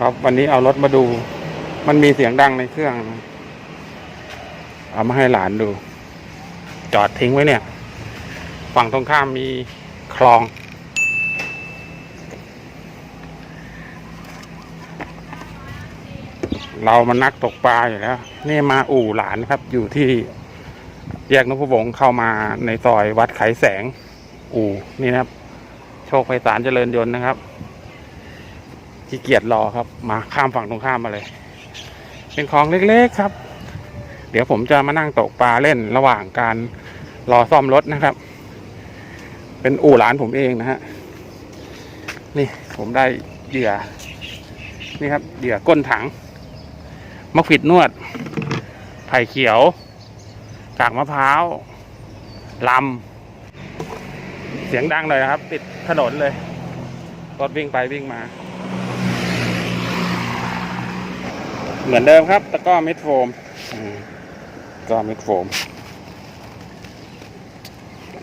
ครับวันนี้เอารถมาดู มันมีเสียงดังในเครื่อง เอามาให้หลานดู จอดทิ้งไว้เนี่ย ฝั่งตรงข้ามมีคลอง เรามันนักตกปลาอยู่แล้ว นี่มาอู่หลานครับ อยู่ที่แยกนพวงเข้ามาในซอยวัดไขแสง อู่นี่นะครับ โชคไพศาลเจริญยนต์นะครับ ขี้เกียจรอครับ มาข้ามฝั่งตรงข้ามมาเลย เป็นคลองเล็กๆครับ เดี๋ยวผมจะมานั่งตกปลาเล่นระหว่างการรอซ่อมรถนะครับ เป็นอู่หลานผมเองนะฮะ นี่ผมได้เหยื่อ นี่ครับเหยื่อก้นถังมะขิดนวด ไผ่เขียว กากมะพร้าวลำ เสียงดังเลยนะครับ ติดถนนเลย รถวิ่งไปวิ่งมา เหมือนเดิมครับ ตะก้อเม็ดโฟมกร้อเม็ดโฟม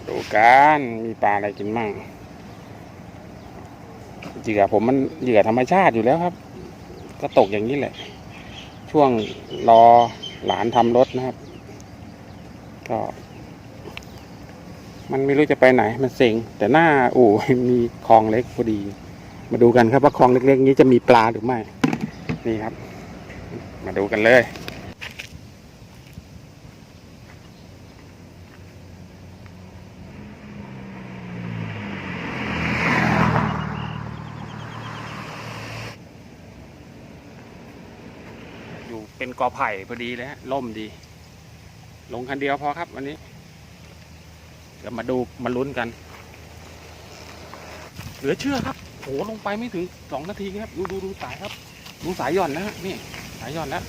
ดูกันมีปลาอะไรกินมั่งเหยื่อผมมันเหยื่อธรรมชาติอยู่แล้วครับ ก็ตกอย่างนี้แหละ ช่วงรอหลานทำรถนะครับ ก็ มันไม่รู้จะไปไหน มันเซ็ง แต่หน้าอู่มีคลองเล็กพอดี มาดูกันครับว่าคลองเล็กๆนี้จะมีปลาหรือไม่ นี่ครับ มาดูกันเลย อยู่เป็นกอไผ่พอดีเลยฮะล่มดี ลงคันเดียวพอครับวันนี้ เดี๋ยวมาดูมาลุ้นกัน เหลือเชื่อครับโหลงไปไม่ถึงสองนาทีครับ ดูดูดูสายครับ ดูสายหย่อนนะฮะนี่ หายหย่อนแล้ว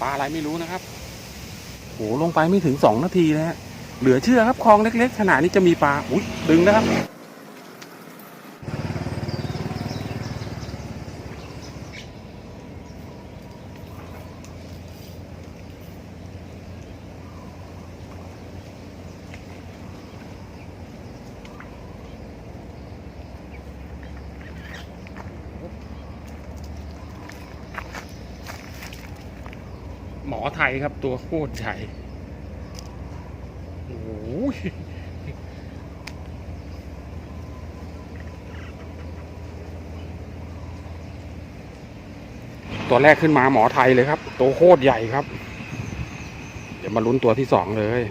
ปลาอะไรไม่รู้นะครับโหลงไปไม่ถึงสองนาทีนะฮะเหลือเชื่อครับคลองเล็ก ๆ ขนาดนี้จะมีปลาอุ้ยดึงนะครับ ไทยครับตัวโคตรใหญ่โอ้ยตัวแรกขึ้นมาหมอไทยเลยครับ ตัวโคตรใหญ่ครับ เดี๋ยวมาลุ้นตัวที่สองเลย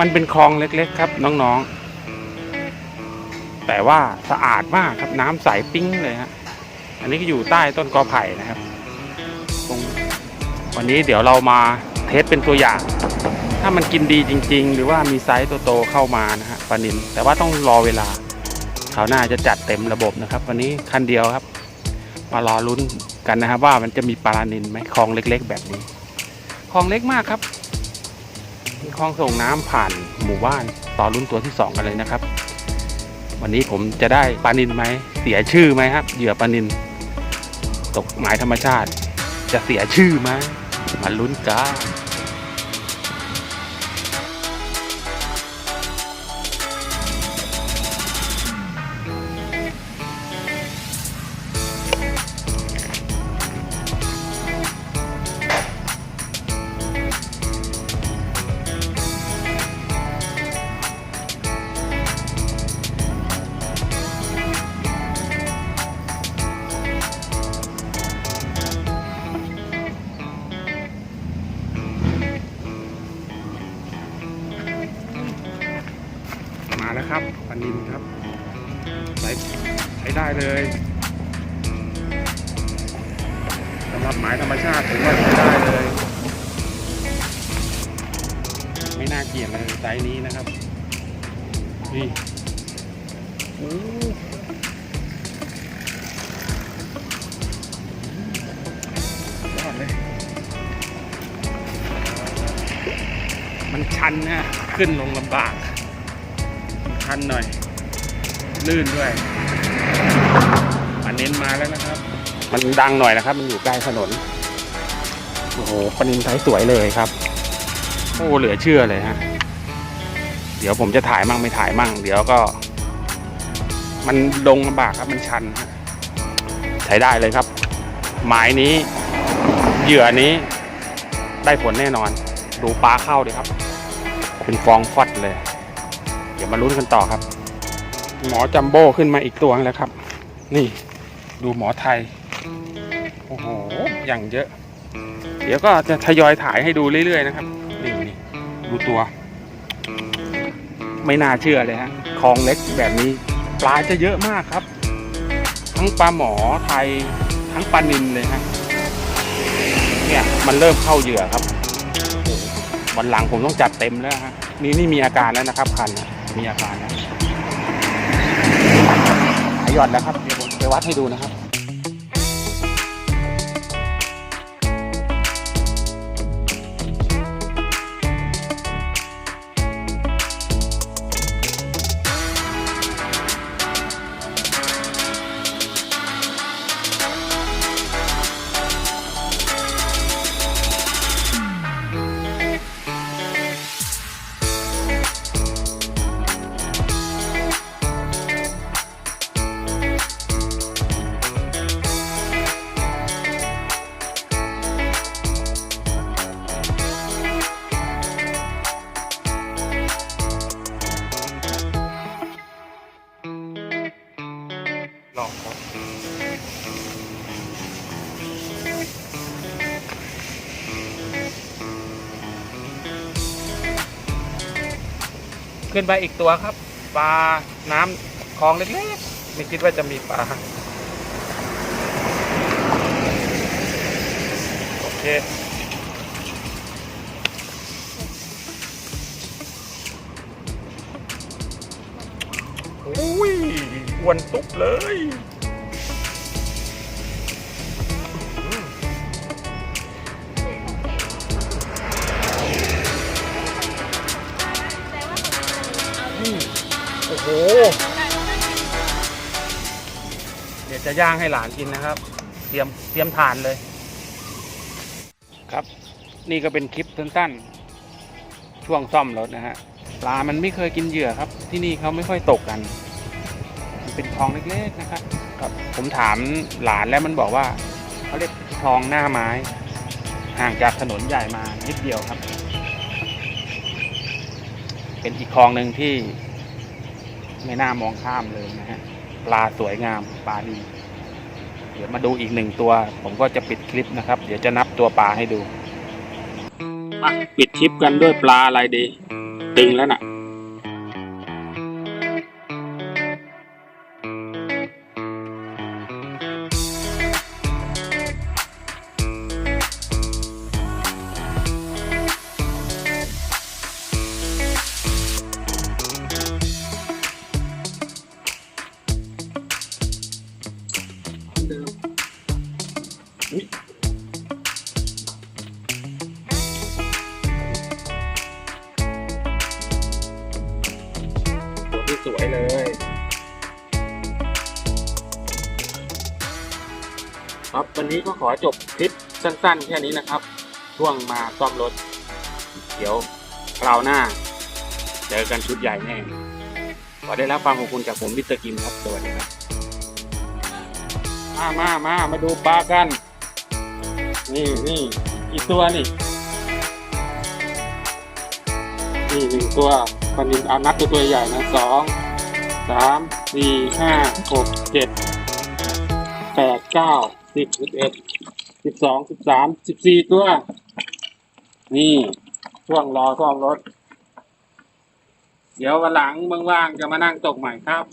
มันเป็นคลองเล็กๆ ครับน้องๆ แต่ว่าสะอาดมากครับน้ำใสปิ้งเลยฮะอันนี้ก็อยู่ใต้ต้นกอไผ่นะครับตรงวันนี้เดี๋ยวเรามาเทสเป็นตัวอย่าง ถ้ามันกินดีจริง ๆ หรือว่ามีไซส์โตๆเข้ามานะฮะปลานินแต่ว่าต้องรอเวลาคราวหน้าจะจัดเต็มระบบนะครับ วันนี้คันเดียวครับ มารอลุ้นกันนะครับว่ามันจะมีปลานินไหมคลองเล็ก ๆ แบบนี้คลองเล็กมากครับ คลองส่งน้ำผ่านหมู่บ้านต่อรุ่นตัวที่สองกันเลยนะครับ วันนี้ผมจะได้ปลานินไหมเสียชื่อไหมครับ เหยื่อปลานิน ตกหมายธรรมชาติ จะเสียชื่อไหมมาลุ้นกัน มาแล้วครับปลานินครับใช้ใช้ได้เลยสำหรับหมายธรรมชาติถือว่าใช้ได้เลย ไม่น่าเกลียดเลยไซส์นี้นะครับ นี่โอ้ยอดเลยมันชันนะขึ้นลงลำบาก ชันหน่อย ลื่นด้วยอันเน้นมาแล้วนะครับ มันดังหน่อยนะครับ มันอยู่ใกล้ถนน โอ้โหปนินไทยสวยเลยครับ โอ้เหลือเชื่อเลยฮะ เดี๋ยวผมจะถ่ายมั่งไม่ถ่ายมั่ง เดี๋ยวก็ มันลงลำบากครับมันชันใช้ได้เลยครับ หมายนี้ เหยื่อนี้ ได้ผลแน่นอน ดูปลาเข้าดิครับ เป็นฟองฟอดเลย ดี๋ยวมาลุ้นกันต่อครับ หมอจัมโบ้ขึ้นมาอีกตัวแล้วครับ นี่ดูหมอไทย โอ้โห อย่างเยอะ เดี๋ยวก็จะทยอยถ่ายให้ดูเรื่อยๆนะครับ นี่นี่ดูตัว ไม่น่าเชื่อเลยฮะคลองเล็กแบบนี้ ปลาจะเยอะมากครับ ทั้งปลาหมอไทย ทั้งปลานินเลยฮะ เนี่ยมันเริ่มเข้าเหยื่อครับวันหลังผมต้องจัดเต็มแล้วฮะนี่นี่มีอาการแล้วนะครับคันนะ มีอาการนะหายอดแล้วครับเดี๋ยวผมไปวัดให้ดูนะครับ ขึ้นไปอีกตัวครับ ปลาน้ำคลองเล็กๆไม่คิดว่าจะมีปลาโอเคอุ้ยอ้วนตุ๊บเลย เดี๋ยวจะย่างให้หลานกินนะครับ เตรียมเตรียมทานเลย ครับ นี่ก็เป็นคลิปสั้นๆช่วงซ่อมรถนะฮะปลามันไม่เคยกินเหยื่อครับ ที่นี่เขาไม่ค่อยตกกัน มันเป็นคลองเล็กๆนะครับครับ ผมถามหลานแล้วมันบอกว่าเขาเรียกคลองหน้าไม้ ห่างจากถนนใหญ่มานิดเดียวครับ เป็นอีกคลองหนึ่งที่ไม่น่ามองข้ามเลยนะฮะ ปลาสวยงามปลาดีเดี๋ยวมาดูอีกหนึ่งตัว ผมก็จะปิดคลิปนะครับ เดี๋ยวจะนับตัวปลาให้ดูปิดคลิปกันด้วยปลาอะไรดี ดึงแล้วน่ะ ครับ วันนี้ก็ขอจบคลิปสั้นๆ แค่นี้นะครับ ช่วงมาซ่อมรถ เดี๋ยวคราวหน้า เจอกันชุดใหญ่แน่ขอได้รับความขอบคุณจากผมมิสเตอร์กิมครับ สวัสดีครับ มามามามาดูปลากัน นี่นี่กี่ตัวนี่นี่หนึ่งตัวปลานินเอานับตัวตัวใหญ่นะสองสามสี่ห้าหกเจ็ดแปดเก้า สิบสิบเอ็ดสิบสองสิบสามสิบสี่ตัว นี่ช่วงรอซ่อมรถ เดี๋ยววันหลังว่างๆจะมานั่งตกใหม่ครับ